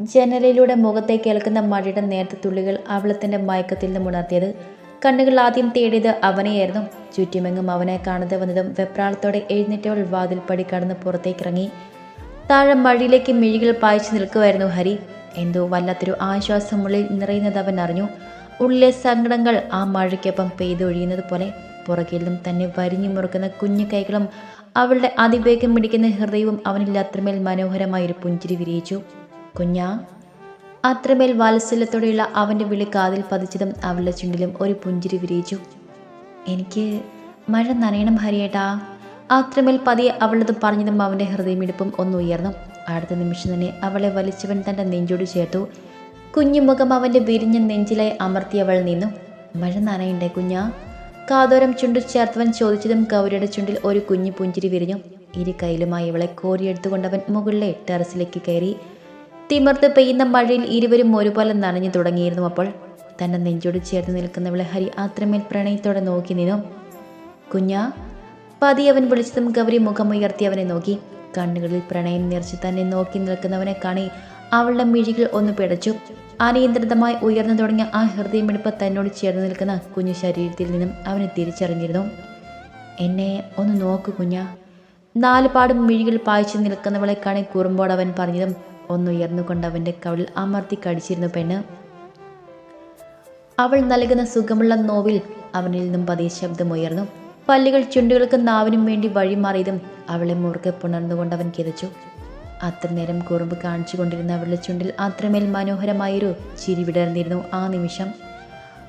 ജനലിലൂടെ മുഖത്തെ കേൾക്കുന്ന മഴയുടെ നേരത്തെ അവളെ തന്റെ മയക്കത്തിൽ നിന്നും ഉണർത്തിയത്. കണ്ണുകൾ ആദ്യം തേടിയത് അവനെയായിരുന്നു. ചുറ്റുമെങ്ങും അവനെ കാണാതെ വന്നതും വെപ്രാളത്തോടെ എഴുന്നേറ്റവൾ വാതിൽ പടി കടന്ന് പുറത്തേക്കിറങ്ങി. താഴെ മഴയിലേക്ക് മിഴികൾ പായിച്ചു നിൽക്കുമായിരുന്നു ഹരി. എന്തോ വല്ലാത്തൊരു ആശ്വാസം ഉള്ളിൽ നിറയുന്നത് അവൻ അറിഞ്ഞു. ഉള്ളിലെ സങ്കടങ്ങൾ ആ മഴയ്ക്കൊപ്പം പെയ്തൊഴിയുന്നത് പോലെ പുറകിൽ നിന്നും തന്നെ വരിഞ്ഞു മുറുക്കുന്ന കുഞ്ഞു കൈകളും അവളുടെ അതിവേഗം പിടിക്കുന്ന ഹൃദയവും അവനിൽ അത്രമേൽ മനോഹരമായൊരു പുഞ്ചിരി വിരിയിച്ചു. കുഞ്ഞാ. അത്രമേൽ വാത്സല്യത്തോടെയുള്ള അവന്റെ വിളി കാതിൽ പതിച്ചതും അവളുടെ ചുണ്ടിലും ഒരു പുഞ്ചിരി വിരിയിച്ചു. എനിക്ക് മഴ നനയണം ഹരിയേട്ടാ അത്രമേൽ പതിയെ അവളത് പറഞ്ഞതും അവന്റെ ഹൃദയമിടിപ്പും ഒന്ന് ഉയർന്നു. അടുത്ത നിമിഷം തന്നെ അവളെ വലിച്ചവൻ തന്റെ നെഞ്ചോട് ചേർത്തു. കുഞ്ഞുമുഖം അവന്റെ വിരിഞ്ഞ നെഞ്ചിലായി അമർത്തിയവൾ നിന്നു. മഴ നനയണ്ടേ കുഞ്ഞാ? കാതോരം ചുണ്ടു ചേർത്തവൻ ചോദിച്ചതും ഗൗരിയുടെ ചുണ്ടിൽ ഒരു കുഞ്ഞു പുഞ്ചിരി വിരിഞ്ഞു. ഇരു കയ്യിലുമായി അവളെ കോരിയെടുത്തുകൊണ്ടവൻ മുകളിലെ ടെറസിലേക്ക് കയറി തിമിർത്ത് പെയ്യുന്ന മഴയിൽ ഇരുവരും ഒരുപോലെ നനഞ്ഞു തുടങ്ങിയിരുന്നു അപ്പോൾ. തന്റെ നെഞ്ചോട് ചേർന്ന് നിൽക്കുന്നവളെ ഹരി അത്രമേൽ പ്രണയത്തോടെ നോക്കി നിന്നു. കുഞ്ഞ പതി അവൻ വിളിച്ചതും ഗൗരി മുഖമുയർത്തി അവനെ നോക്കി. കണ്ണുകളിൽ പ്രണയം നിറച്ച് തന്നെ നോക്കി നിൽക്കുന്നവനെ കാണി അവളുടെ മിഴികൾ ഒന്ന് പിടച്ചു. അനിയന്ത്രിതമായി ഉയർന്നു തുടങ്ങിയ ആ ഹൃദയമിടിപ്പ് തന്നോട് ചേർന്ന് നിൽക്കുന്ന കുഞ്ഞു ശരീരത്തിൽ നിന്നും അവനെ തിരിച്ചറിഞ്ഞിരുന്നു. എന്നെ ഒന്ന് നോക്കു കുഞ്ഞ. നാലുപാടും മിഴികൾ പായിച്ചു നിൽക്കുന്നവളെ കാണി കുറുമ്പോട് അവൻ പറഞ്ഞതും ഒന്നുയർന്നുകൊണ്ട് അവന്റെ കവിളിൽ അമർത്തി കടിച്ചിരുന്നു പെണ്ണ്. അവൾ നൽകുന്ന സുഖമുള്ള നോവിൽ അവനിൽ നിന്നും പതിയെ ശബ്ദമുയർന്നു. പല്ലുകൾ ചുണ്ടുകൾക്ക് നാവിനും വേണ്ടി വഴിമാറിയതും അവളെ മുറുകെ പുണർന്നുകൊണ്ട് അവൻ കിതച്ചു. അത്ര നേരം കുറുമ്പ് കാണിച്ചുകൊണ്ടിരുന്ന അവളുടെ ചുണ്ടിൽ അത്രമേൽ മനോഹരമായൊരു ചിരി വിടർന്നിരുന്നു ആ നിമിഷം.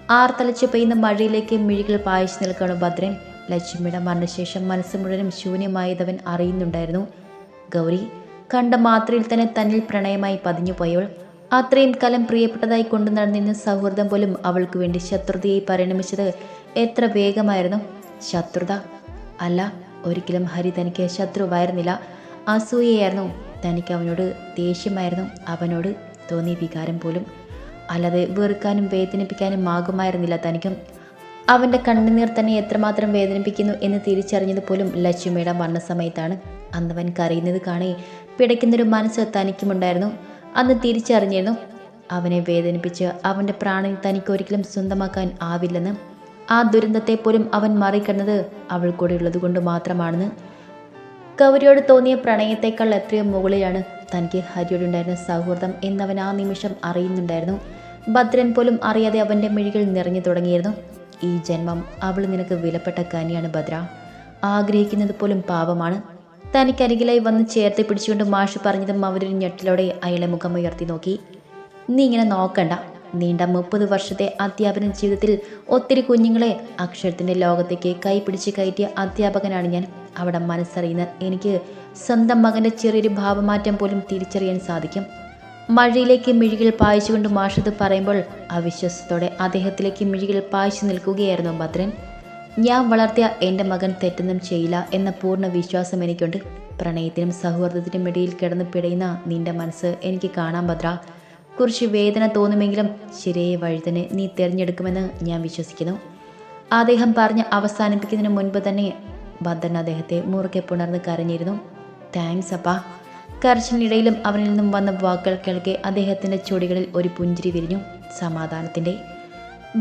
ആർത്തലച്ച് പെയ്യുന്ന മഴയിലേക്ക് മിഴികൾ പായിച്ചു നിൽക്കുകയാണ് ഭദ്രൻ. ലക്ഷ്മിയുടെ മരണശേഷം മനസ്സ് മുഴുവനും ശൂന്യമായതവൻ അറിയുന്നുണ്ടായിരുന്നു. ഗൗരി കണ്ട മാത്രയിൽ തന്നെ തന്നിൽ പ്രണയമായി പതിഞ്ഞു പോയവൾ അത്രയും കാലം പ്രിയപ്പെട്ടതായി കൊണ്ടു നടന്നിരുന്ന സൗഹൃദം പോലും അവൾക്ക് വേണ്ടി ശത്രുതയായി പരിണമിച്ചത് എത്ര വേഗമായിരുന്നു. ശത്രുത? അല്ല ഒരിക്കലും ഹരി തനിക്ക് ശത്രുവായിരുന്നില്ല. അസൂയയായിരുന്നു. തനിക്ക് അവനോട് ദേഷ്യമായിരുന്നു. അവനോട് തോന്നിയ വികാരം പോലും. അല്ലാതെ വെറുക്കാനും വേദനിപ്പിക്കാനും ആകുമായിരുന്നില്ല തനിക്കും. അവന്റെ കണ്ണുനീർ തന്നെ എത്രമാത്രം വേദനിപ്പിക്കുന്നു എന്ന് തിരിച്ചറിഞ്ഞത് പോലും ലക്ഷ്മിയുടെ മരണസമയത്താണ്. അന്നവൻ കരയുന്നത് കാണി പിടയ്ക്കുന്നൊരു മനസ്സ് തനിക്കുമുണ്ടായിരുന്നു. അന്ന് തിരിച്ചറിഞ്ഞിരുന്നു അവനെ വേദനിപ്പിച്ച് അവന്റെ പ്രാണൻ തനിക്കൊരിക്കലും സ്വന്തമാക്കാൻ ആവില്ലെന്ന്. ആ ദുരന്തത്തെ പോലും അവൻ മറികടന്നത് അവൾ കൂടെ ഉള്ളത് കൊണ്ട് മാത്രമാണെന്ന്. ഗൗരിയോട് തോന്നിയ പ്രണയത്തേക്കാൾ എത്രയോ മുകളിലാണ് തനിക്ക് ഹരിയോടുണ്ടായിരുന്ന സൗഹൃദം എന്നവൻ ആ നിമിഷം അറിയുന്നുണ്ടായിരുന്നു. ഭദ്രൻ പോലും അറിയാതെ അവന്റെ മിഴികൾ നിറഞ്ഞു തുടങ്ങിയിരുന്നു. ഈ ജന്മം അവൾ നിനക്ക് വിലപ്പെട്ട കനിയാണ് ഭദ്ര. ആഗ്രഹിക്കുന്നത് പോലും പാപമാണ്. തനിക്കരികിലായി വന്ന് ചേർത്ത് പിടിച്ചുകൊണ്ട് മാഷ് പറഞ്ഞതും അവരൊരു ഞെട്ടിലോടെ അയാളെ മുഖം ഉയർത്തി നോക്കി. നീ ഇങ്ങനെ നോക്കണ്ട. നീണ്ട മുപ്പത് വർഷത്തെ അധ്യാപന ജീവിതത്തിൽ ഒത്തിരി കുഞ്ഞുങ്ങളെ അക്ഷരത്തിന്റെ ലോകത്തേക്ക് കൈപിടിച്ച് കയറ്റിയ അധ്യാപകനാണ് ഞാൻ. അവിടെ മനസ്സറിയുന്ന എനിക്ക് സ്വന്തം മകന്റെ ചെറിയൊരു ഭാവമാറ്റം പോലും തിരിച്ചറിയാൻ സാധിക്കും. മഴയിലേക്ക് മിഴികൾ പായിച്ചുകൊണ്ട് മാഷത് പറയുമ്പോൾ അവിശ്വാസത്തോടെ അദ്ദേഹത്തിലേക്ക് മിഴികൾ പായിച്ചു നിൽക്കുകയായിരുന്നു ഭദ്രൻ. ഞാൻ വളർത്തിയ എന്റെ മകൻ തെറ്റൊന്നും ചെയ്യില്ല എന്ന പൂർണ വിശ്വാസം എനിക്കുണ്ട്. പ്രണയത്തിനും സൗഹൃദത്തിനും ഇടയിൽ കിടന്ന് പിടയുന്ന നിന്റെ മനസ്സ് എനിക്ക് കാണാൻ ഭദ്ര. കുറച്ച് വേദന തോന്നുമെങ്കിലും ശരിയായ വഴി തന്നെ നീ തിരഞ്ഞെടുക്കുമെന്ന് ഞാൻ വിശ്വസിക്കുന്നു. അദ്ദേഹം പറഞ്ഞ് അവസാനിപ്പിക്കുന്നതിന് മുൻപ് തന്നെ ഭദ്രൻ അദ്ദേഹത്തെ മുറുകെ പുണർന്ന് കരഞ്ഞിരുന്നു. താങ്ക്സ് അപ്പാ. കരച്ചിലിനിടയിലും അവനിൽ നിന്നും വന്ന വാക്കുകൾ കേൾക്കെ അദ്ദേഹത്തിന്റെ ചുടികളിൽ ഒരു പുഞ്ചിരി വിരിഞ്ഞു. സമാധാനത്തിന്റെ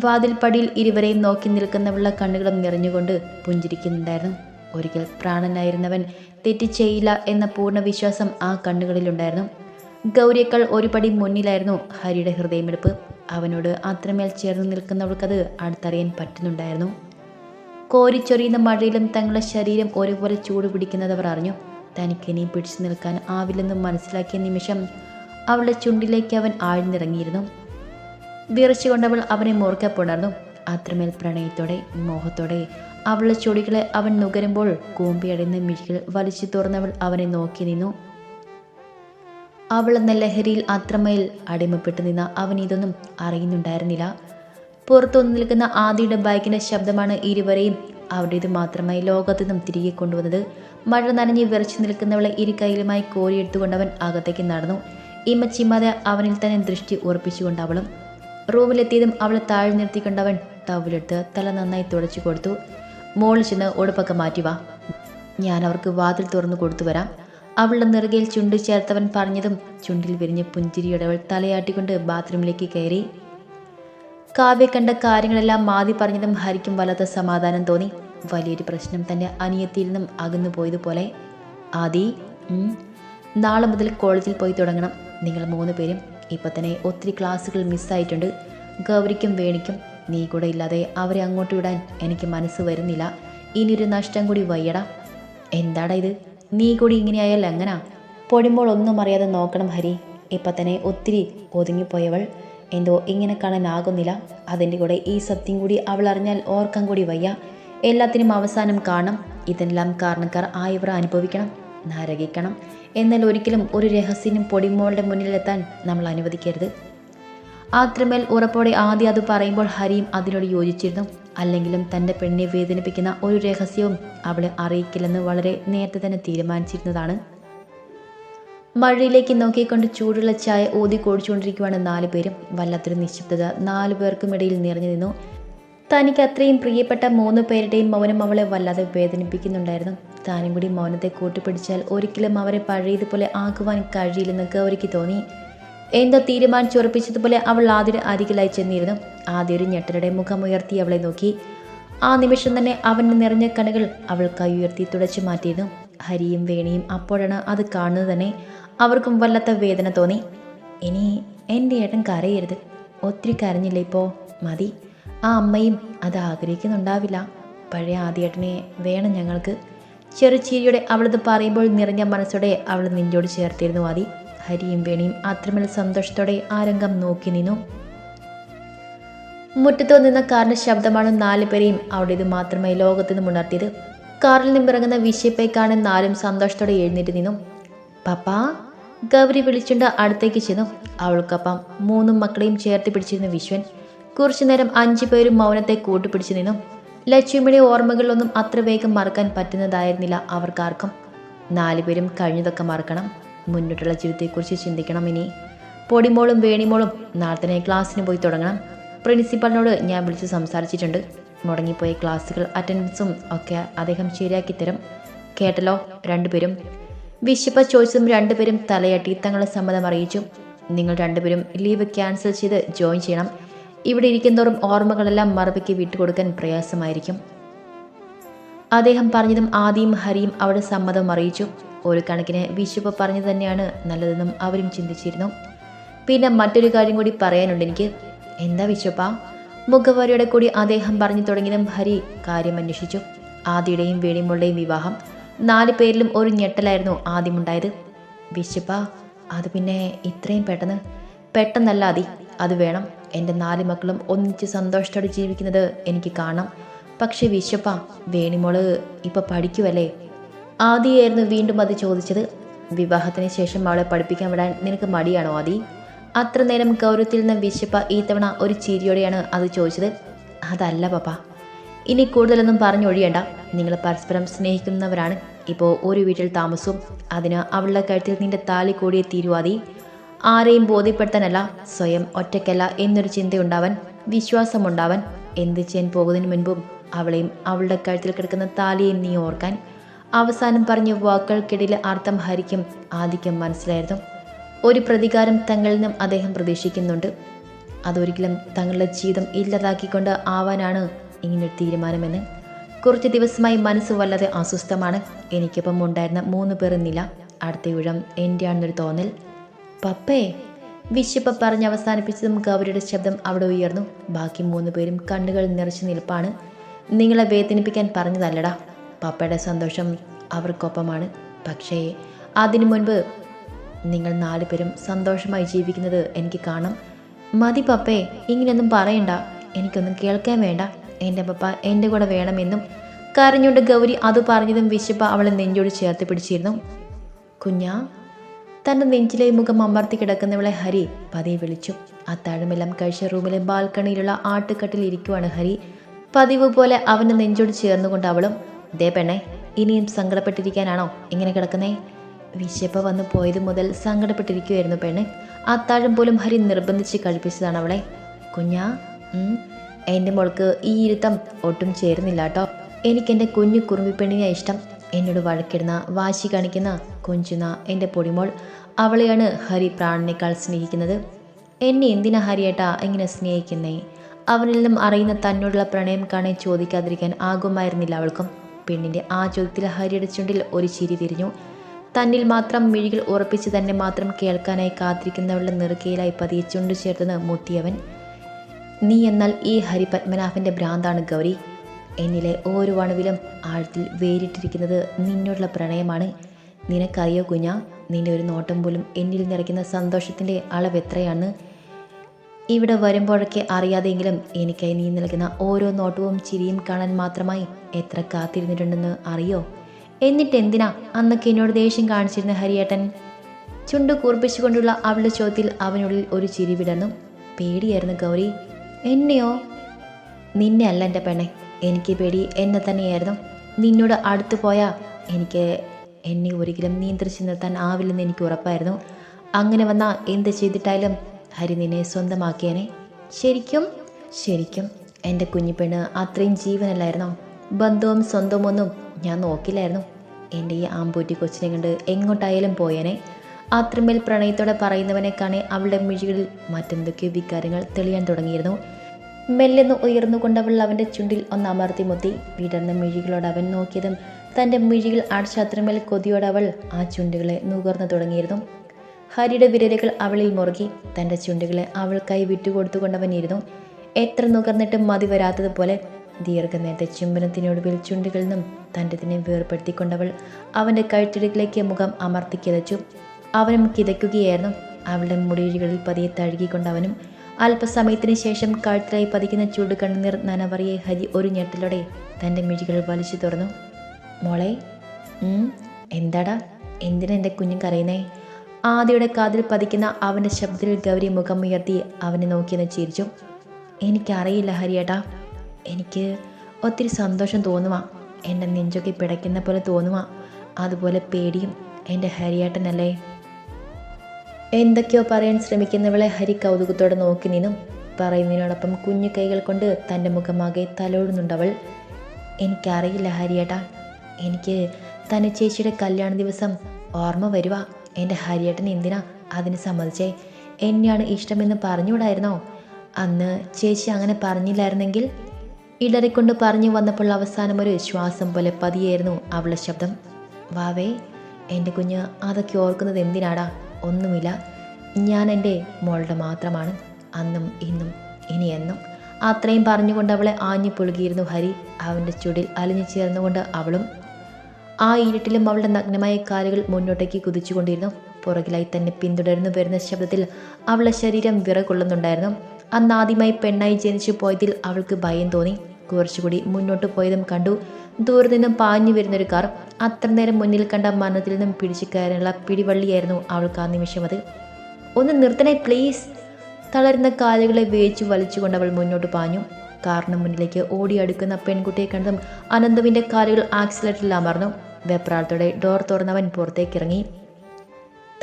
വാതിൽപ്പടിയിൽ ഇരുവരെയും നോക്കി നിൽക്കുന്നവളുടെ കണ്ണുകളും നിറഞ്ഞുകൊണ്ട് പുഞ്ചിരിക്കുന്നുണ്ടായിരുന്നു. ഒരിക്കൽ പ്രാണനായിരുന്നവൻ തെറ്റ് ചെയ്യില്ല എന്ന പൂർണ വിശ്വാസം ആ കണ്ണുകളിലുണ്ടായിരുന്നു. ഗൗരിയേക്കാൾ ഒരു പടി മുന്നിലായിരുന്നു ഹരിയുടെ ഹൃദയമെടുപ്പ്. അവനോട് അത്രമേൽ ചേർന്ന് നിൽക്കുന്നവൾക്കത് അടുത്തറിയാൻ പറ്റുന്നുണ്ടായിരുന്നു. കോരിച്ചൊറിയുന്ന മഴയിലും തങ്ങളുടെ ശരീരം ഒരുപോലെ ചൂട് പിടിക്കുന്നതവർ അറിഞ്ഞു. തനിക്കിനിയും പിടിച്ചു നിൽക്കാൻ ആവില്ലെന്ന് മനസ്സിലാക്കിയ നിമിഷം അവളുടെ ചുണ്ടിലേക്ക് അവൻ ആഴ്ന്നിറങ്ങിയിരുന്നു. വിറച്ചുകൊണ്ടവൾ അവനെ മുറുക്കെ പുണർന്നു അത്രമേൽ പ്രണയത്തോടെ മോഹത്തോടെ അവളുടെ ചൊടികളെ അവൻ നുകരുമ്പോൾ കൂമ്പിയടയുന്ന മിഴികൾ വലിച്ചു തുറന്നവൾ അവനെ നോക്കി നിന്നു. അവൾ എന്ന ലഹരിയിൽ അത്രമേൽ അടിമപ്പെട്ടു നിന്ന അവൻ ഇതൊന്നും അറിയുന്നുണ്ടായിരുന്നില്ല. പുറത്തുനിന്ന് നിൽക്കുന്ന ആദിയുടെ ബൈക്കിന്റെ ശബ്ദമാണ് ഇരുവരെയും അവരുടേത് മാത്രമായി ലോകത്തു നിന്നും തിരികെ കൊണ്ടുവന്നത്. മഴ നനഞ്ഞ് വിറച്ചു നിൽക്കുന്നവളെ ഇരു കൈയിലുമായി കോരിയെടുത്തുകൊണ്ടവൻ അകത്തേക്ക് നടന്നു. ഇമ്മച്ചിമ്മാതെ അവനിൽ തന്നെ ദൃഷ്ടി ഉറപ്പിച്ചുകൊണ്ട് അവളും റൂമിലെത്തിയതും അവളെ താഴെ നിർത്തിക്കൊണ്ടവൻ ടവലെടുത്ത് തല നന്നായി തുടച്ചു കൊടുത്തു. മോളിൽ ചെന്ന് ഉടുപ്പൊക്കെ മാറ്റി വാ. ഞാൻ അവർക്ക് വാതിൽ തുറന്നു കൊടുത്തു വരാം. അവളുടെ നെറുകയിൽ ചുണ്ടു ചേർത്തവൻ പറഞ്ഞതും ചുണ്ടിൽ വിരിഞ്ഞ പുഞ്ചിരിയുടെ അവൾ തലയാട്ടിക്കൊണ്ട് ബാത്റൂമിലേക്ക് കയറി. കാവ്യ കണ്ട കാര്യങ്ങളെല്ലാം മാതി പറഞ്ഞതും ഹരിക്കും വല്ലാത്ത സമാധാനം തോന്നി. വലിയൊരു പ്രശ്നം തന്റെ അനിയത്തിയിൽ നിന്നും അകന്നു പോയതുപോലെ. ആദി നാളെ മുതൽ കോളേജിൽ പോയി തുടങ്ങണം. നിങ്ങൾ മൂന്ന് പേരും ഇപ്പം തന്നെ ഒത്തിരി ക്ലാസ്സുകൾ മിസ്സായിട്ടുണ്ട്. ഗൗരിക്കും വേണിക്കും. നീ കൂടെ ഇല്ലാതെ അവരെ അങ്ങോട്ട് വിടാൻ എനിക്ക് മനസ്സ് വരുന്നില്ല. ഇനിയൊരു നഷ്ടം കൂടി വയ്യടാ. എന്താടാ ഇത്? നീ കൂടി ഇങ്ങനെയായാൽ എങ്ങനാ? പൊടിമ്പോൾ ഒന്നും അറിയാതെ നോക്കണം ഹരി. ഇപ്പം തന്നെ ഒത്തിരി ഒതുങ്ങിപ്പോയവൾ. എന്തോ ഇങ്ങനെ കാണാനാകുന്നില്ല. അതിന്റെ കൂടെ ഈ സത്യം കൂടി അവൾ അറിഞ്ഞാൽ ഓർക്കാൻ കൂടി വയ്യ. എല്ലാത്തിനും അവസാനം കാണണം. ഇതെല്ലാം കാരണക്കാർ ആയവർ അനുഭവിക്കണം. നരകിക്കണം. എന്നാൽ ഒരിക്കലും ഒരു രഹസ്യനും പൊടിമോളുടെ മുന്നിലെത്താൻ നമ്മൾ അനുവദിക്കരുത്. ആത്രമേൽ ഉറപ്പോടെ ആദ്യം അത് പറയുമ്പോൾ ഹരിയും അതിനോട് യോജിച്ചിരുന്നു. അല്ലെങ്കിലും തന്റെ പെണ്ണിനെ വേദനിപ്പിക്കുന്ന ഒരു രഹസ്യവും അവളെ അറിയിക്കില്ലെന്ന് വളരെ നേരത്തെ തന്നെ തീരുമാനിച്ചിരുന്നതാണ്. മഴയിലേക്ക് നോക്കിക്കൊണ്ട് ചൂടുള്ള ചായ ഊതി കുടിച്ചുകൊണ്ടിരിക്കുവാണ് നാലു പേരും. വല്ലാത്തൊരു നിശബ്ദത നാലു പേർക്കും ഇടയിൽ നിറഞ്ഞു നിന്നു. തനിക്ക് അത്രയും പ്രിയപ്പെട്ട മൂന്ന് പേരുടെയും മൗനം അവളെ വല്ലാതെ വേദനിപ്പിക്കുന്നുണ്ടായിരുന്നു. താനും കൂടി മൗനത്തെ കൂട്ടിപ്പിടിച്ചാൽ ഒരിക്കലും അവരെ പഴയതുപോലെ ആക്കുവാൻ കഴിയില്ലെന്ന് ഗൗരിക്ക് തോന്നി. എന്തോ തീരുമാനിച്ചുറപ്പിച്ചതുപോലെ അവൾ ആദ്യ അരികിലായി ചെന്നിരുന്നു. ആദ്യ ഒരു ഞെട്ടരുടെ മുഖമുയർത്തി അവളെ നോക്കി. ആ നിമിഷം തന്നെ അവന്റെ നിറഞ്ഞ കണ്ണുകൾ അവൾ കൈ ഉയർത്തി തുടച്ചു മാറ്റിയിരുന്നു. ഹരിയും വേണിയും അപ്പോഴാണ് അത് കാണുന്നത് തന്നെ അവർക്കും വല്ലാത്ത വേദന തോന്നി. ഇനി എന്റെ ഏട്ടൻ കരയരുത്. ഒത്തിരി കരഞ്ഞില്ല ഇപ്പോൾ മതി. ആ അമ്മയും അത് ആഗ്രഹിക്കുന്നുണ്ടാവില്ല. പഴയ ആദ്യേട്ടനെ വേണം ഞങ്ങൾക്ക്. ചെറുചീരിയുടെ അവളത് പറയുമ്പോൾ നിറഞ്ഞ മനസ്സോടെ അവൾ നിന്നോട് ചേർത്തിരുന്നു ആദി. ഹരിയും വേണിയും അത്രമേൽ സന്തോഷത്തോടെ ആ രംഗം നോക്കി നിന്നു. മുറ്റത്ത് നിന്ന കാറിന്റെ ശബ്ദമാണ് നാലുപേരെയും ഇത് മാത്രമായി ലോകത്തു നിന്നും ഉണർത്തിയത്. കാറിൽ നിന്നിറങ്ങുന്ന കാണാൻ നാലും സന്തോഷത്തോടെ എഴുന്നേറ്റ് നിന്നു. പപ്പാ ഗൗരി വിളിച്ചുകൊണ്ട് അടുത്തേക്ക് ചെന്നു. അവൾക്കൊപ്പം മൂന്നും മക്കളെയും ചേർത്ത് പിടിച്ചിരുന്ന വിശ്വൻ കുറച്ചു നേരം അഞ്ചു പേരും മൗനത്തെ കൂട്ടുപിടിച്ചു നിന്നു. ലക്ഷ്മിയുടെ ഓർമ്മകളിലൊന്നും അത്ര വേഗം മറക്കാൻ പറ്റുന്നതായിരുന്നില്ല അവർക്കാർക്കും. നാലുപേരും കഴിഞ്ഞതൊക്കെ മറക്കണം. മുന്നോട്ടുള്ള ജീവിതത്തെക്കുറിച്ച് ചിന്തിക്കണം ഇനി. പൊടിമോളും വേണിമോളും നാളെ തന്നെ ക്ലാസ്സിന് പോയി തുടങ്ങണം. പ്രിൻസിപ്പലിനോട് ഞാൻ വിളിച്ച് സംസാരിച്ചിട്ടുണ്ട്. മുടങ്ങിപ്പോയ ക്ലാസ്സുകൾ അറ്റൻഡൻസും ഒക്കെ അദ്ദേഹം ശരിയാക്കി തരും. കേട്ടല്ലോ? രണ്ടുപേരും. വിശപ്പ ചോയ്സും രണ്ടുപേരും തലയട്ടി തങ്ങളുടെ സമ്മതം അറിയിച്ചു. നിങ്ങൾ രണ്ടുപേരും ലീവ് ക്യാൻസൽ ചെയ്ത് ജോയിൻ ചെയ്യണം. ഇവിടെ ഇരിക്കുന്നതോറും ഓർമ്മകളെല്ലാം മറവിക്ക് വിട്ടുകൊടുക്കാൻ പ്രയാസമായിരിക്കും. അദ്ദേഹം പറഞ്ഞതും ആദിയും ഹരിയും അവിടെ സമ്മതം അറിയിച്ചു. ഒരു കണക്കിന് വിശുപ്പ് പറഞ്ഞു തന്നെയാണ് നല്ലതെന്നും അവരും ചിന്തിച്ചിരുന്നു. പിന്നെ മറ്റൊരു കാര്യം കൂടി പറയാനുണ്ട് എനിക്ക്. എന്താ വിശുപ്പ മുഖവരിയുടെ കൂടി അദ്ദേഹം പറഞ്ഞു തുടങ്ങിയതും ഹരി കാര്യം അന്വേഷിച്ചു. ആദിയുടെയും വേണിമുള്ളയും വിവാഹം. നാല് പേരിലും ഒരു ഞെട്ടലായിരുന്നു ആദ്യമുണ്ടായത്. വിശുപ്പ അത് പിന്നെ ഇത്രയും പെട്ടെന്ന്? പെട്ടെന്നല്ല അതി അത് വേണം. എന്റെ നാല് മക്കളും ഒന്നിച്ച് സന്തോഷത്തോടെ ജീവിക്കുന്നത് എനിക്ക് കാണാം. പക്ഷേ വിശപ്പ വേണിമോൾ ഇപ്പം പഠിക്കുമല്ലേ ആദിയായിരുന്നു വീണ്ടും അത് ചോദിച്ചത്. വിവാഹത്തിന് ശേഷം അവളെ പഠിപ്പിക്കാൻ വിടാൻ നിനക്ക് മടിയാണോ ആദി? അത്ര നേരം ഗൗരവത്തിൽ നിന്ന് വിശപ്പ ഈ തവണ ഒരു ചിരിയോടെയാണ് അത് ചോദിച്ചത്. അതല്ല പപ്പ. ഇനി കൂടുതലൊന്നും പറഞ്ഞൊഴിയണ്ട നിങ്ങൾ പരസ്പരം സ്നേഹിക്കുന്നവരാണ്. ഇപ്പോൾ ഒരു വീട്ടിൽ താമസവും അതിന് അവളുടെ കഴുത്തിൽ നിന്റെ താലി കൂടിയേ തീരുവാതി ആരെയും ബോധ്യപ്പെടുത്താനല്ല സ്വയം ഒറ്റയ്ക്കല്ല എന്നൊരു ചിന്തയുണ്ടാവാൻ വിശ്വാസമുണ്ടാവാൻ എന്ത് ചെയ്യാൻ പോകുന്നതിന് മുൻപും അവളെയും അവളുടെ കഴുത്തിൽ കിടക്കുന്ന താലിയെയും നീ ഓർക്കാൻ അവസാനം പറഞ്ഞ വാക്കുകൾക്കിടയിൽ അർത്ഥം ഹരിക്കും ആദിക്കും മനസ്സിലായിരുന്നു. ഒരു പ്രതികാരം തങ്ങളിൽ നിന്നും അദ്ദേഹം പ്രതീക്ഷിക്കുന്നുണ്ട്. അതൊരിക്കലും തങ്ങളുടെ ജീവിതം ഇല്ലാതാക്കിക്കൊണ്ട് ആവാനാണ് ഇങ്ങനൊരു തീരുമാനമെന്ന്. കുറച്ച് ദിവസമായി മനസ്സ് വല്ലാതെ അസ്വസ്ഥമാണ്. എനിക്കൊപ്പം ഉണ്ടായിരുന്ന മൂന്ന് പേർ നില അടുത്ത ഊഴം എന്റെയാണെന്നൊരു തോന്നൽ. പപ്പേ വിശപ്പ പറഞ്ഞ് അവസാനിപ്പിച്ചതും ഗൗരിയുടെ ശബ്ദം അവിടെ ഉയർന്നു. ബാക്കി മൂന്ന് പേരും കണ്ണുകൾ നിറച്ചു നിൽപ്പാണ്. നിങ്ങളെ വേദനിപ്പിക്കാൻ പറഞ്ഞതല്ലടാ. പപ്പയുടെ സന്തോഷം അവർക്കൊപ്പമാണ്. പക്ഷേ അതിനു മുൻപ് നിങ്ങൾ നാല് പേരും സന്തോഷമായി ജീവിക്കുന്നത് എനിക്ക് കാണാം മതി പപ്പേ ഇങ്ങനെയൊന്നും പറയണ്ട. എനിക്കൊന്നും കേൾക്കാൻ വേണ്ട. എന്റെ പപ്പ എന്റെ കൂടെ വേണമെന്നും കരഞ്ഞുകൊണ്ട് ഗൗരി അത് പറഞ്ഞതും വിശപ്പ അവളെ നെഞ്ചോട് ചേർത്ത് പിടിച്ചിരുന്നു. കുഞ്ഞാ തന്റെ നെഞ്ചിലെ മുഖം അമർത്തി കിടക്കുന്നവളെ ഹരി പതിയെ വിളിച്ചു. അത്താഴമെല്ലാം കഴിച്ച റൂമിലെ ബാൽക്കണിയിലുള്ള ആട്ടുകട്ടിൽ ഇരിക്കുവാണ് ഹരി. പതിവ് പോലെ അവന്റെ നെഞ്ചോട് ചേർന്നുകൊണ്ട് അവളും ദേ പെണ്ണെ ഇനിയും സങ്കടപ്പെട്ടിരിക്കാനാണോ ഇങ്ങനെ കിടക്കുന്നേ? വിശപ്പ് വന്നു പോയത് മുതൽ സങ്കടപ്പെട്ടിരിക്കുമായിരുന്നു പെണ്ണ്. അത്താഴം പോലും ഹരി നിർബന്ധിച്ച് കഴിപ്പിച്ചതാണ് അവളെ. കുഞ്ഞാ എന്റെ മോൾക്ക് ഈ ഇരുത്തം ഒട്ടും ചേരുന്നില്ല കേട്ടോ എനിക്കെന്റെ കുഞ്ഞു കുറുമ്പി പെണ്ണിനെ ഇഷ്ടം. എന്നോട് വഴക്കിടുന്ന വാശി കാണിക്കുന്ന കൊഞ്ചുന്ന എന്റെ പൊടിമോൾ അവളെയാണ് ഹരി പ്രാണിനേക്കാൾ സ്നേഹിക്കുന്നത്. എന്നെ എന്തിനാ ഹരിയേട്ടാ ഇങ്ങനെ സ്നേഹിക്കുന്നേ? അവനിൽ നിന്നും അറിയുന്ന തന്നോടുള്ള പ്രണയം കാണെ ചോദിക്കാതിരിക്കാൻ ആകുമായിരുന്നില്ല അവൾക്കും. പെണ്ണിന്റെ ആ ചോദ്യത്തിൽ ഹരിയുടെ ചുണ്ടിൽ ഒരു ചിരി തിരിഞ്ഞു. തന്നിൽ മാത്രം മിഴികൾ ഉറപ്പിച്ച് തന്നെ മാത്രം കേൾക്കാനായി കാത്തിരിക്കുന്നവളുടെ നെറുക്കയിലായി പതിയെ ചുണ്ട് ചേർത്തുനിന്ന് മുത്തിയവൻ. നീ എന്നാൽ ഈ ഹരിപത്മനാഭന്റെ ഭ്രാന്താണ് ഗൗരി. എന്നിലെ ഓരോ അണുവിലും ആഴത്തിൽ വേരിട്ടിരിക്കുന്നത് നിന്നോടുള്ള പ്രണയമാണ്. നിനക്കറിയോ കുഞ്ഞ നിന്റെ ഒരു നോട്ടം പോലും എന്നിൽ നിറയ്ക്കുന്ന സന്തോഷത്തിന്റെ അളവ് എത്രയാണ്? ഇവിടെ വരുമ്പോഴൊക്കെ അറിയാതെങ്കിലും എനിക്കായി നീ നൽകുന്ന ഓരോ നോട്ടവും ചിരിയും കാണാൻ മാത്രമായി എത്ര കാത്തിരുന്നിട്ടുണ്ടെന്ന് അറിയോ? എന്നിട്ട് എന്തിനാ അന്നൊക്കെ എന്നോട് ദേഷ്യം കാണിച്ചിരുന്ന ഹരിയേട്ടൻ? ചുണ്ടു കൂർപ്പിച്ചുകൊണ്ടുള്ള അവളുടെ ചോദ്യത്തിൽ അവനുള്ളിൽ ഒരു ചിരി വിടർന്നു. പേടിയായിരുന്നു ഗൗരി. എന്നെയോ? നിന്നെ അല്ല എന്റെ പെണ്ണെ. എനിക്ക് പേടി എന്നെ തന്നെയായിരുന്നു. നിന്നോട് അടുത്തു പോയാൽ എനിക്ക് എന്നെ ഒരിക്കലും നിയന്ത്രിച്ച് നിർത്താൻ ആവില്ലെന്ന് എനിക്ക് ഉറപ്പായിരുന്നു. അങ്ങനെ വന്നാൽ എന്ത് ചെയ്തിട്ടായാലും ഹരി നിന്നെ സ്വന്തമാക്കിയനെ. ശരിക്കും ശരിക്കും എന്റെ കുഞ്ഞിപ്പെണ്ണ് അത്രയും ജീവനല്ലായിരുന്നോ. ബന്ധവും സ്വന്തമൊന്നും ഞാൻ നോക്കില്ലായിരുന്നു. എന്റെ ഈ ആമ്പൂറ്റി കൊച്ചിനെ കണ്ട് എങ്ങോട്ടായാലും പോയേനെ. അത്രമേൽ പ്രണയത്തോടെ പറയുന്നവനെ കാണെ അവളുടെ മിഴികളിൽ മറ്റെന്തൊക്കെയോ വികാരങ്ങൾ തെളിയാൻ തുടങ്ങിയിരുന്നു. മെല്ലെന്ന് ഉയർന്നുകൊണ്ടവൾ അവന്റെ ചുണ്ടിൽ ഒന്ന് അമർത്തി മുത്തി വിടർന്ന മിഴികളോട് അവൻ നോക്കിയതും തന്റെ അത്രമേൽ കൊതിയോടെ അവൾ ആ ചുണ്ടുകളെ നുകർന്നു തുടങ്ങിയിരുന്നു. ഹരിയുടെ വിരലുകൾ അവളിൽ മുറുകി തന്റെ ചുണ്ടുകളെ അവൾക്കായി വിട്ടുകൊടുത്തുകൊണ്ടവനിരുന്നു. എത്ര നുകർന്നിട്ടും മതി വരാത്തതുപോലെ ദീർഘനേരത്തെ ചുംബനത്തിനൊടുവിൽ ചുണ്ടുകളിൽ നിന്നും തന്റെ തന്നെ വേർപ്പെടുത്തിക്കൊണ്ടവൾ അവന്റെ കഴുത്തിടുക്കിലേക്ക് മുഖം അമർത്തി കിതച്ചു. അവനും കിതയ്ക്കുകയായിരുന്നു. അവളുടെ മുടിയിഴികളിൽ പതിയെ തഴുകിക്കൊണ്ടവനും അല്പസമയത്തിന് ശേഷം കഴുത്തിലായി പതിക്കുന്ന ചൂട് കണ്ണുനീർ നനവറിയെ ഹരി ഒരു ഞെട്ടലോടെ തന്റെ മിഴികൾ വലിച്ചു തുറന്നു. മോളെ എന്താടാ? എന്തിനാ എന്റെ കുഞ്ഞും കരയുന്നേ? ആദ്യയുടെ കാതിൽ പതിക്കുന്ന അവന്റെ ശബ്ദത്തിൽ ഗൗരി മുഖം ഉയർത്തി അവനെ നോക്കിയെന്ന് ചിരിച്ചു. എനിക്കറിയില്ല ഹരിയേട്ടാ. എനിക്ക് ഒത്തിരി സന്തോഷം തോന്നുവാ. എന്റെ നെഞ്ചൊക്കെ പിടയ്ക്കുന്ന പോലെ തോന്നുവാ. അതുപോലെ പേടിയും എന്റെ ഹരിയേട്ടനല്ലേ. എന്തൊക്കെയോ പറയാൻ ശ്രമിക്കുന്നവളെ ഹരി കൗതുകത്തോടെ നോക്കി നിന്നും. പറയുന്നതിനോടൊപ്പം കുഞ്ഞു കൈകൾ കൊണ്ട് തന്റെ മുഖമാകെ തലോടുന്നുണ്ടവൾ. എനിക്കറിയില്ല ഹരിയേട്ടാ. എനിക്ക് തന്നെ ചേച്ചിയുടെ കല്യാണ ദിവസം ഓർമ്മ വരുവാ. എന്റെ ഹരിയേട്ടൻ എന്തിനാ അതിന് സമ്മതിച്ചേ? എന്നെയാണ് ഇഷ്ടമെന്ന് പറഞ്ഞുകൂടായിരുന്നോ? അന്ന് ചേച്ചി അങ്ങനെ പറഞ്ഞില്ലായിരുന്നെങ്കിൽ ഇടറിക്കൊണ്ട് പറഞ്ഞു വന്നപ്പോൾ അവസാനം ഒരു ശ്വാസം പോലെ പതിയായിരുന്നു അവളുടെ ശബ്ദം. വാവേ എന്റെ കുഞ്ഞ് അതൊക്കെ ഓർക്കുന്നത് എന്തിനാടാ? ഒന്നുമില്ല. ഞാൻ എന്റെ മോളുടെ മാത്രമാണ്. അന്നും ഇന്നും ഇനി എന്നും. അത്രയും പറഞ്ഞുകൊണ്ട് അവളെ ആഞ്ഞു പുളുകിയിരുന്നു ഹരി. അവന്റെ ചുടിൽ അലിഞ്ഞു ചേർന്നുകൊണ്ട് അവളും ആ ഇരുട്ടിലും അവളുടെ നഗ്നമായ കാലുകൾ മുന്നോട്ടേക്ക് കുതിച്ചുകൊണ്ടിരുന്നു. പുറകിലായി തന്നെ പിന്തുടർന്നു വരുന്ന ശബ്ദത്തിൽ അവളുടെ ശരീരം വിറകൊള്ളുന്നുണ്ടായിരുന്നു. അന്ന് ആദ്യമായി പെണ്ണായി ജനിച്ചു പോയതിൽ അവൾക്ക് ഭയം തോന്നി. കുറച്ചുകൂടി മുന്നോട്ട് പോയതും കണ്ടു. ദൂരെ നിന്നും പാഞ്ഞു വരുന്നൊരു കാർ അത്ര നേരം മുന്നിൽ കണ്ട മരണത്തിൽ നിന്നും പിടിച്ചു കയറാനുള്ള പിടിവള്ളിയായിരുന്നു അവൾക്ക് ആ നിമിഷം അത്. ഒന്ന് നിർത്തണേ പ്ലീസ്. തളരുന്ന കാലുകളെ വേച്ചു വലിച്ചുകൊണ്ട് അവൾ മുന്നോട്ട് പാഞ്ഞു. കാറിന് മുന്നിലേക്ക് ഓടിയടുക്കുന്ന പെൺകുട്ടിയെ കണ്ടതും അനന്തുവിന്റെ കാലുകൾ ആക്സിലേറ്ററിൽ അമർന്നു. വെപ്രാളത്തോടെ ഡോർ തുറന്നവൻ പുറത്തേക്കിറങ്ങി.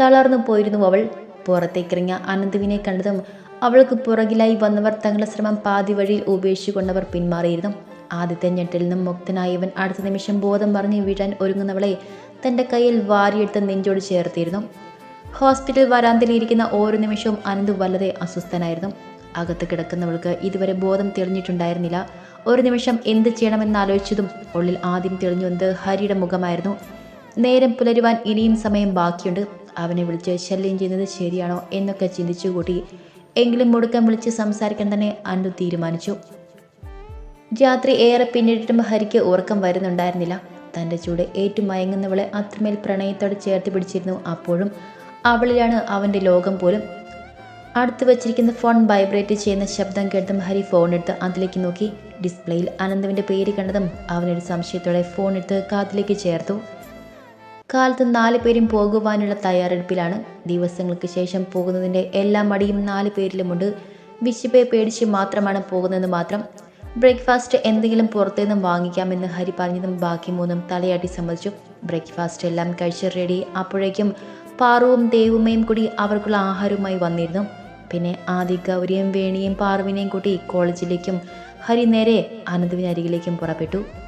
തളർന്നു പോയിരുന്നു അവൾ. പുറത്തേക്കിറങ്ങിയ അനന്തുവിനെ കണ്ടതും അവൾക്ക് പുറകിലായി വന്നവർ തങ്ങളുടെ ശ്രമം പാതി വഴിയിൽ ഉപേക്ഷിച്ചുകൊണ്ടവർ പിന്മാറിയിരുന്നു. ആദ്യത്തെ ഞെട്ടിൽ നിന്നും മുക്തനായവൻ അടുത്ത നിമിഷം ബോധം പറഞ്ഞ് വീഴാൻ ഒരുങ്ങുന്നവളെ തന്റെ കയ്യിൽ വാരിയെടുത്ത് നെഞ്ചോട് ചേർത്തിരുന്നു. ഹോസ്പിറ്റൽ വരാന്തിലിരിക്കുന്ന ഓരോ നിമിഷവും അനന്ത് വല്ലതെ അസ്വസ്ഥനായിരുന്നു. അകത്ത് കിടക്കുന്നവൾക്ക് ഇതുവരെ ബോധം തെളിഞ്ഞിട്ടുണ്ടായിരുന്നില്ല. ഒരു നിമിഷം എന്ത് ചെയ്യണമെന്നാലോചിച്ചതും ഉള്ളിൽ ആദ്യം തെളിഞ്ഞു വന്നത് ഹരിയുടെ മുഖമായിരുന്നു. നേരം പുലരുവാൻ ഇനിയും സമയം ബാക്കിയുണ്ട്. അവനെ വിളിച്ച് ശല്യം ചെയ്യുന്നത് ശരിയാണോ എന്നൊക്കെ ചിന്തിച്ചു കൂട്ടി എങ്കിലും മുടുക്കം വിളിച്ച് സംസാരിക്കാൻ തന്നെ അനു തീരുമാനിച്ചു. രാത്രി ഏറെ പിന്നിട്ടിട്ടും ഹരിക്ക് ഉറക്കം വരുന്നുണ്ടായിരുന്നില്ല. തന്റെ ചൂട് ഏറ്റുമയങ്ങുന്നവളെ അത്രമേൽ പ്രണയത്തോടെ ചേർത്ത് പിടിച്ചിരുന്നു. അപ്പോഴും അവളിലാണ് അവന്റെ ലോകം പോലും. അടുത്ത് വെച്ചിരിക്കുന്ന ഫോൺ വൈബ്രേറ്റ് ചെയ്യുന്ന ശബ്ദം കേട്ടതും ഹരി ഫോൺ എടുത്ത് അതിലേക്ക് നോക്കി. ഡിസ്പ്ലേയിൽ അനന്തവിന്റെ പേര് കണ്ടതും അവനൊരു സംശയത്തോടെ ഫോൺ എടുത്ത് കാതിലേക്ക് ചേർത്തു. കാലത്ത് നാല് പേരും പോകുവാനുള്ള തയ്യാറെടുപ്പിലാണ്. ദിവസങ്ങൾക്ക് ശേഷം പോകുന്നതിന്റെ എല്ലാ മടിയും നാല് പേരിലുമുണ്ട്. വിശപ്പെ പേടിച്ച് മാത്രമാണ് പോകുന്നത് മാത്രം. ബ്രേക്ക്ഫാസ്റ്റ് എന്തെങ്കിലും പുറത്തുനിന്നും വാങ്ങിക്കാമെന്ന് ഹരി പറഞ്ഞതും ബാക്കി മൂന്നും തലയാട്ടി സമ്മതിച്ചു. ബ്രേക്ക്ഫാസ്റ്റ് എല്ലാം കഴിച്ച് റെഡി. അപ്പോഴേക്കും പാറുവും ദേവുമ്മയും കൂടി അവർക്കുള്ള ആഹാരവുമായി വന്നിരുന്നു. പിന്നെ ആദി ഗൗരിയും വേണിയും പാർവിനെയും കൂട്ടി കോളേജിലേക്കും ഹരി നേരെ അനന്തുവിനരികിലേക്കും പുറപ്പെട്ടു.